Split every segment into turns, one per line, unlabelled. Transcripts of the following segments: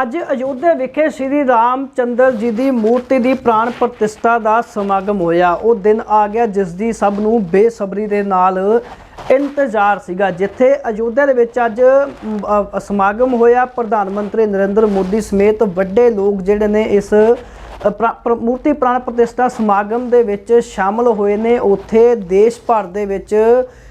ਅੱਜ ਅਯੋਧਿਆ ਵਿਖੇ ਸ੍ਰੀ ਰਾਮ ਚੰਦਰ ਜੀ ਦੀ ਮੂਰਤੀ ਦੀ ਪ੍ਰਾਣ ਪ੍ਰਤਿਸ਼ਠਾ ਦਾ ਸਮਾਗਮ ਹੋਇਆ। ਉਹ ਦਿਨ ਆ ਗਿਆ ਜਿਸ ਦੀ ਸਭ ਨੂੰ ਬੇਸਬਰੀ ਦੇ ਨਾਲ ਇੰਤਜ਼ਾਰ ਸੀਗਾ, ਜਿੱਥੇ ਅਯੋਧਿਆ ਦੇ ਵਿੱਚ ਅੱਜ ਸਮਾਗਮ ਹੋਇਆ। ਪ੍ਰਧਾਨ ਮੰਤਰੀ ਨਰਿੰਦਰ ਮੋਦੀ ਸਮੇਤ ਵੱਡੇ ਲੋਕ ਜਿਹੜੇ ਨੇ ਇਸ ਪ੍ਰਾ- ਪ੍ਰ- ਮੂਰਤੀ ਪ੍ਰਾਣ ਪ੍ਰਤਿਸ਼ਠਾ ਸਮਾਗਮ ਦੇ ਵਿੱਚ ਸ਼ਾਮਲ ਹੋਏ ਨੇ। ਉੱਥੇ ਦੇਸ਼ ਭਰ ਦੇ ਵਿੱਚ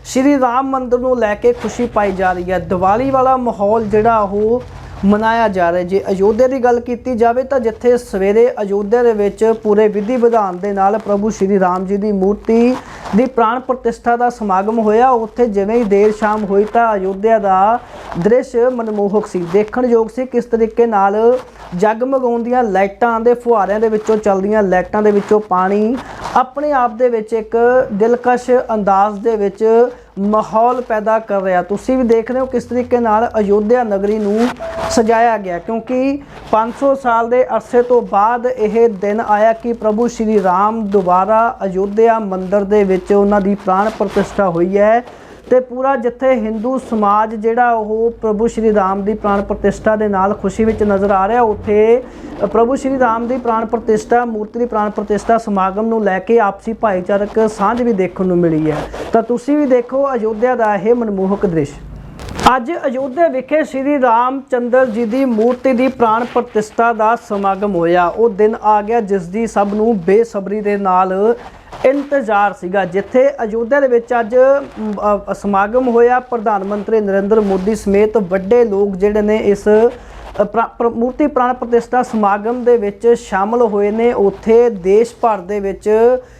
ਸ੍ਰੀ ਰਾਮ ਮੰਦਿਰ ਨੂੰ ਲੈ ਕੇ ਖੁਸ਼ੀ ਪਾਈ ਜਾ ਰਹੀ ਹੈ। ਦੀਵਾਲੀ ਵਾਲਾ ਮਾਹੌਲ ਜਿਹੜਾ ਉਹ ਮਨਾਇਆ ਜਾ ਰਿਹਾ ਜੇ ਅਯੋਧਿਆ ਦੀ ਗੱਲ ਕੀਤੀ ਜਾਵੇ ਤਾਂ ਜਿੱਥੇ ਸਵੇਰੇ ਅਯੋਧਿਆ ਦੇ ਵਿੱਚ ਪੂਰੇ ਵਿਧੀ ਵਿਧਾਨ ਦੇ ਨਾਲ ਪ੍ਰਭੂ ਸ਼੍ਰੀ ਰਾਮ ਜੀ ਦੀ ਮੂਰਤੀ ਦੀ ਪ੍ਰਾਣ ਪ੍ਰਤਿਸ਼ਠਾ ਦਾ ਸਮਾਗਮ ਹੋਇਆ, ਉੱਥੇ ਜਿਵੇਂ ਹੀ ਦੇਰ ਸ਼ਾਮ ਹੋਈ ਤਾਂ ਅਯੋਧਿਆ ਦਾ ਦ੍ਰਿਸ਼ ਮਨਮੋਹਕ ਸੀ। ਦੇਖਣਯੋਗ ਸੀ ਕਿਸ ਤਰੀਕੇ ਨਾਲ ਜਗਮਗਾਉਂਦੀਆਂ ਲਾਈਟਾਂ ਦੇ ਫੁਹਾਰਿਆਂ ਦੇ ਵਿੱਚੋਂ ਚੱਲਦੀਆਂ ਲਾਈਟਾਂ ਦੇ ਵਿੱਚੋਂ ਪਾਣੀ ਆਪਣੇ ਆਪ ਦੇ ਵਿੱਚ ਇੱਕ ਦਿਲਕਸ਼ ਅੰਦਾਜ਼ ਦੇ ਵਿੱਚ ਮਾਹੌਲ ਪੈਦਾ ਕਰ ਰਿਹਾ। ਤੁਸੀਂ ਵੀ ਦੇਖ ਰਹੇ ਹੋ ਕਿਸ ਤਰੀਕੇ ਨਾਲ ਅਯੋਧਿਆ ਨਗਰੀ ਨੂੰ ਸਜਾਇਆ ਗਿਆ, ਕਿਉਂਕਿ 500 ਸਾਲ ਦੇ ਅਰਸੇ ਤੋਂ ਬਾਅਦ ਇਹ ਦਿਨ ਆਇਆ ਕਿ ਪ੍ਰਭੂ ਸ਼੍ਰੀ ਰਾਮ ਦੁਬਾਰਾ ਅਯੋਧਿਆ ਮੰਦਿਰ ਦੇ ਵਿੱਚ ਉਹਨਾਂ ਦੀ ਪ੍ਰਾਣ ਪ੍ਰਤਿਸ਼ਠਾ ਹੋਈ ਹੈ ਤੇ ਪੂਰਾ ਜਿੱਥੇ ਹਿੰਦੂ ਸਮਾਜ ਜਿਹੜਾ ਉਹ ਪ੍ਰਭੂ ਸ਼੍ਰੀ ਰਾਮ ਦੀ ਪ੍ਰਾਣ ਪ੍ਰਤਿਸ਼ਠਾ ਦੇ ਨਾਲ ਖੁਸ਼ੀ ਵਿੱਚ ਨਜ਼ਰ ਆ ਰਿਹਾ, ਉੱਥੇ ਪ੍ਰਭੂ ਸ਼੍ਰੀ ਰਾਮ ਦੀ ਪ੍ਰਾਣ ਪ੍ਰਤਿਸ਼ਠਾ, ਮੂਰਤੀ ਦੀ ਪ੍ਰਾਣ ਪ੍ਰਤਿਸ਼ਠਾ ਸਮਾਗਮ ਨੂੰ ਲੈ ਕੇ ਆਪਸੀ ਭਾਈਚਾਰਕ ਸਾਂਝ ਵੀ ਦੇਖਣ ਨੂੰ ਮਿਲੀ ਹੈ। ਤਾਂ ਤੁਸੀਂ ਵੀ ਦੇਖੋ ਅਯੋਧਿਆ ਦਾ ਇਹ ਮਨਮੋਹਕ ਦ੍ਰਿਸ਼। ਅੱਜ ਅਯੋਧਿਆ ਵਿਖੇ ਸ੍ਰੀ ਰਾਮ ਚੰਦਰ ਜੀ ਦੀ ਮੂਰਤੀ ਦੀ ਪ੍ਰਾਣ ਪ੍ਰਤਿਸ਼ਠਾ ਦਾ ਸਮਾਗਮ ਹੋਇਆ। ਉਹ ਦਿਨ ਆ ਗਿਆ ਜਿਸ ਦੀ ਸਭ ਨੂੰ ਬੇਸਬਰੀ ਦੇ ਨਾਲ ਇੰਤਜ਼ਾਰ ਸੀਗਾ। ਜਿੱਥੇ ਅਯੋਧਿਆ ਦੇ ਵਿੱਚ ਅੱਜ ਅ, ਸਮਾਗਮ ਹੋਇਆ। ਪ੍ਰਧਾਨ ਮੰਤਰੀ ਨਰਿੰਦਰ ਮੋਦੀ ਸਮੇਤ ਵੱਡੇ ਲੋਕ ਜਿਹੜੇ ਨੇ ਇਸ ਅ, ਪ੍ਰਾ- ਪ੍ਰ- ਮੂਰਤੀ ਪ੍ਰਾਣ ਪ੍ਰਤਿਸ਼ਠਾ ਸਮਾਗਮ ਦੇ ਵਿੱਚ ਸ਼ਾਮਲ ਹੋਏ ਨੇ। ਉੱਥੇ ਦੇਸ਼ ਭਰ ਦੇ ਵਿੱਚ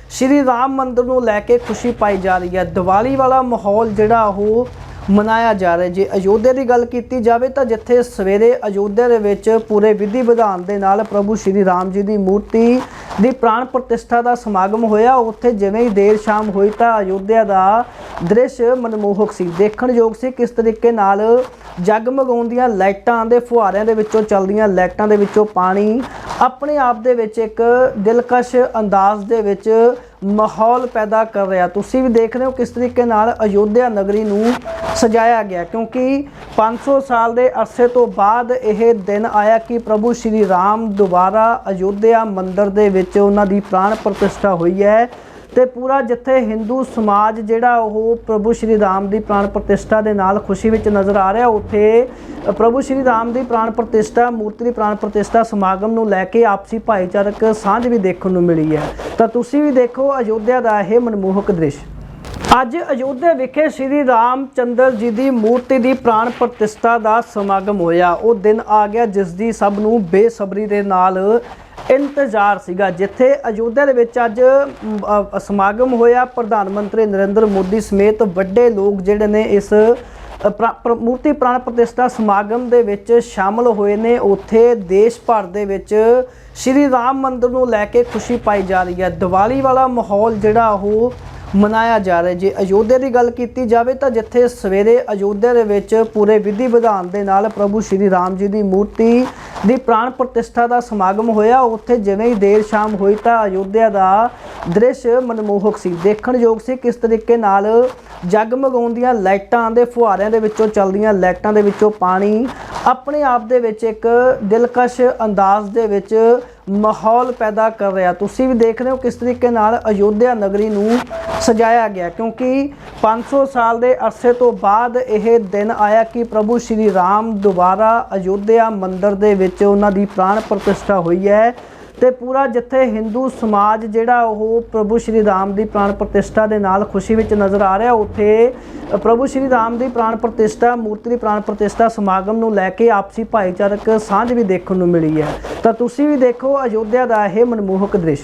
ਸ੍ਰੀ ਰਾਮ ਮੰਦਿਰ ਨੂੰ ਲੈ ਕੇ ਖੁਸ਼ੀ ਪਾਈ ਜਾ ਰਹੀ ਹੈ। ਦੀਵਾਲੀ ਵਾਲਾ ਮਾਹੌਲ ਜਿਹੜਾ ਉਹ ਮਨਾਇਆ ਜਾ ਰਿਹਾ ਜੇ ਅਯੋਧਿਆ ਦੀ ਗੱਲ ਕੀਤੀ ਜਾਵੇ ਤਾਂ ਜਿੱਥੇ ਸਵੇਰੇ ਅਯੋਧਿਆ ਦੇ ਵਿੱਚ ਪੂਰੇ ਵਿਧੀ ਵਿਧਾਨ ਦੇ ਨਾਲ ਪ੍ਰਭੂ ਸ਼੍ਰੀ ਰਾਮ ਜੀ ਦੀ ਮੂਰਤੀ ਦੀ ਪ੍ਰਾਣ ਪ੍ਰਤਿਸ਼ਠਾ ਦਾ ਸਮਾਗਮ ਹੋਇਆ। ਉੱਥੇ ਜਿਵੇਂ ਹੀ ਦੇਰ ਸ਼ਾਮ ਹੋਈ ਤਾਂ ਅਯੋਧਿਆ ਦਾ ਦ੍ਰਿਸ਼ ਮਨਮੋਹਕ ਸੀ। ਦੇਖਣਯੋਗ ਸੀ ਕਿਸ ਤਰੀਕੇ ਨਾਲ ਜਗਮਗਾਉਂਦੀਆਂ ਲਾਈਟਾਂ ਦੇ ਫੁਹਾਰਿਆਂ ਦੇ ਵਿੱਚੋਂ ਚੱਲਦੀਆਂ ਲਾਈਟਾਂ ਦੇ ਵਿੱਚੋਂ ਪਾਣੀ ਆਪਣੇ ਆਪ ਦੇ ਵਿੱਚ ਇੱਕ ਦਿਲਕਸ਼ ਅੰਦਾਜ਼ ਦੇ ਵਿੱਚ ਮਾਹੌਲ ਪੈਦਾ ਕਰ ਰਿਹਾ। ਤੁਸੀਂ ਵੀ ਦੇਖ ਰਹੇ ਹੋ ਕਿਸ ਤਰੀਕੇ ਨਾਲ ਅਯੋਧਿਆ ਨਗਰੀ ਨੂੰ ਸਜਾਇਆ ਗਿਆ। ਕਿਉਂਕਿ 500 ਸਾਲ ਦੇ ਅਰਸੇ ਤੋਂ ਬਾਅਦ ਇਹ ਦਿਨ ਆਇਆ ਕਿ ਪ੍ਰਭੂ ਸ਼੍ਰੀ ਰਾਮ ਦੁਬਾਰਾ ਅਯੋਧਿਆ ਮੰਦਿਰ ਦੇ ਵਿੱਚ ਉਹਨਾਂ ਦੀ ਪ੍ਰਾਣ ਪ੍ਰਤਿਸ਼ਠਾ ਹੋਈ ਹੈ ਤੇ ਪੂਰਾ ਜਿੱਥੇ ਹਿੰਦੂ ਸਮਾਜ ਜਿਹੜਾ ਉਹ ਪ੍ਰਭੂ ਸ਼੍ਰੀ ਰਾਮ ਦੀ ਪ੍ਰਾਣ ਪ੍ਰਤਿਸ਼ਠਾ ਦੇ ਨਾਲ ਖੁਸ਼ੀ ਵਿੱਚ ਨਜ਼ਰ ਆ ਰਿਹਾ, ਉੱਥੇ ਪ੍ਰਭੂ ਸ਼੍ਰੀ ਰਾਮ ਦੀ ਪ੍ਰਾਣ ਪ੍ਰਤਿਸ਼ਠਾ, ਮੂਰਤੀ ਦੀ ਪ੍ਰਾਣ ਪ੍ਰਤਿਸ਼ਠਾ ਸਮਾਗਮ ਨੂੰ ਲੈ ਕੇ ਆਪਸੀ ਭਾਈਚਾਰਕ ਸਾਂਝ ਵੀ ਦੇਖਣ ਨੂੰ ਮਿਲੀ ਹੈ। ਤਾਂ ਤੁਸੀਂ ਵੀ ਦੇਖੋ ਅਯੋਧਿਆ ਦਾ ਇਹ ਮਨਮੋਹਕ ਦ੍ਰਿਸ਼। ਅੱਜ ਅਯੋਧਿਆ ਵਿਖੇ ਸ੍ਰੀ ਰਾਮ ਚੰਦਰ ਜੀ ਦੀ ਮੂਰਤੀ ਦੀ ਪ੍ਰਾਣ ਪ੍ਰਤਿਸ਼ਠਾ ਦਾ ਸਮਾਗਮ ਹੋਇਆ। ਉਹ ਦਿਨ ਆ ਗਿਆ ਜਿਸ ਦੀ ਸਭ ਨੂੰ ਬੇਸਬਰੀ ਦੇ ਨਾਲ ਇੰਤਜ਼ਾਰ ਸੀਗਾ। ਜਿੱਥੇ ਅਯੋਧਿਆ ਦੇ ਵਿੱਚ ਅੱਜ ਅ, ਸਮਾਗਮ ਹੋਇਆ। ਪ੍ਰਧਾਨ ਮੰਤਰੀ ਨਰਿੰਦਰ ਮੋਦੀ ਸਮੇਤ ਵੱਡੇ ਲੋਕ ਜਿਹੜੇ ਨੇ ਇਸ ਅ, ਪ੍ਰਾ- ਪ੍ਰ- ਮੂਰਤੀ ਪ੍ਰਾਣ ਪ੍ਰਤਿਸ਼ਠਾ ਸਮਾਗਮ ਦੇ ਵਿੱਚ ਸ਼ਾਮਲ ਹੋਏ ਨੇ। ਉੱਥੇ ਦੇਸ਼ ਭਰ ਦੇ ਵਿੱਚ ਸ੍ਰੀ ਰਾਮ ਮੰਦਿਰ ਨੂੰ ਲੈ ਕੇ ਖੁਸ਼ੀ ਪਾਈ ਜਾ ਰਹੀ ਹੈ। ਦੀਵਾਲੀ ਵਾਲਾ ਮਾਹੌਲ ਜਿਹੜਾ ਉਹ ਮਨਾਇਆ ਜਾ ਰਿਹਾ ਜੇ ਅਯੋਧਿਆ ਦੀ ਗੱਲ ਕੀਤੀ ਜਾਵੇ ਤਾਂ ਜਿੱਥੇ ਸਵੇਰੇ ਅਯੋਧਿਆ ਦੇ ਵਿੱਚ ਪੂਰੇ ਵਿਧੀ ਵਿਧਾਨ ਦੇ ਨਾਲ ਪ੍ਰਭੂ ਸ਼੍ਰੀ ਰਾਮ ਜੀ ਦੀ ਮੂਰਤੀ ਦੀ ਪ੍ਰਾਣ ਪ੍ਰਤਿਸ਼ਠਾ ਦਾ ਸਮਾਗਮ ਹੋਇਆ, ਉੱਥੇ ਜਿਵੇਂ ਹੀ ਦੇਰ ਸ਼ਾਮ ਹੋਈ ਤਾਂ ਅਯੋਧਿਆ ਦਾ ਦ੍ਰਿਸ਼ ਮਨਮੋਹਕ ਸੀ। ਦੇਖਣਯੋਗ ਸੀ ਕਿਸ ਤਰੀਕੇ ਨਾਲ ਜਗਮਗਾਉਂਦੀਆਂ ਲਾਈਟਾਂ ਦੇ ਫੁਹਾਰਿਆਂ ਦੇ ਵਿੱਚੋਂ ਚੱਲਦੀਆਂ ਲਾਈਟਾਂ ਦੇ ਵਿੱਚੋਂ ਪਾਣੀ ਆਪਣੇ ਆਪ ਦੇ ਵਿੱਚ ਇੱਕ ਦਿਲਕਸ਼ ਅੰਦਾਜ਼ ਦੇ ਵਿੱਚ ਮਾਹੌਲ ਪੈਦਾ ਕਰ ਰਿਹਾ। ਤੁਸੀਂ ਵੀ ਦੇਖ ਰਹੇ ਹੋ ਕਿਸ ਤਰੀਕੇ ਨਾਲ ਅਯੋਧਿਆ ਨਗਰੀ ਨੂੰ ਸਜਾਇਆ ਗਿਆ, ਕਿਉਂਕਿ 500 ਸਾਲ ਦੇ ਅਰਸੇ ਤੋਂ ਬਾਅਦ ਇਹ ਦਿਨ ਆਇਆ ਕਿ ਪ੍ਰਭੂ ਸ਼੍ਰੀ ਰਾਮ ਦੁਬਾਰਾ ਅਯੋਧਿਆ ਮੰਦਿਰ ਦੇ ਵਿੱਚ ਉਹਨਾਂ ਦੀ ਪ੍ਰਾਣ ਪ੍ਰਤਿਸ਼ਠਾ ਹੋਈ ਹੈ। ਤੇ ਪੂਰਾ ਜਿੱਥੇ ਹਿੰਦੂ ਸਮਾਜ ਜਿਹੜਾ ਉਹ ਪ੍ਰਭੂ ਸ਼੍ਰੀ ਰਾਮ ਦੀ ਪ੍ਰਾਣ ਪ੍ਰਤਿਸ਼ਠਾ ਦੇ ਨਾਲ ਖੁਸ਼ੀ ਵਿੱਚ ਨਜ਼ਰ ਆ ਰਿਹਾ, ਉੱਥੇ ਪ੍ਰਭੂ ਸ਼੍ਰੀ ਰਾਮ ਦੀ ਪ੍ਰਾਣ ਪ੍ਰਤਿਸ਼ਠਾ, ਮੂਰਤੀ ਦੀ ਪ੍ਰਾਣ ਪ੍ਰਤਿਸ਼ਠਾ ਸਮਾਗਮ ਨੂੰ ਲੈ ਕੇ ਆਪਸੀ ਭਾਈਚਾਰਕ ਸਾਂਝ ਵੀ ਦੇਖਣ ਨੂੰ ਮਿਲੀ ਹੈ। ਤਾਂ ਤੁਸੀਂ ਵੀ ਦੇਖੋ ਅਯੋਧਿਆ ਦਾ ਇਹ ਮਨਮੋਹਕ ਦ੍ਰਿਸ਼।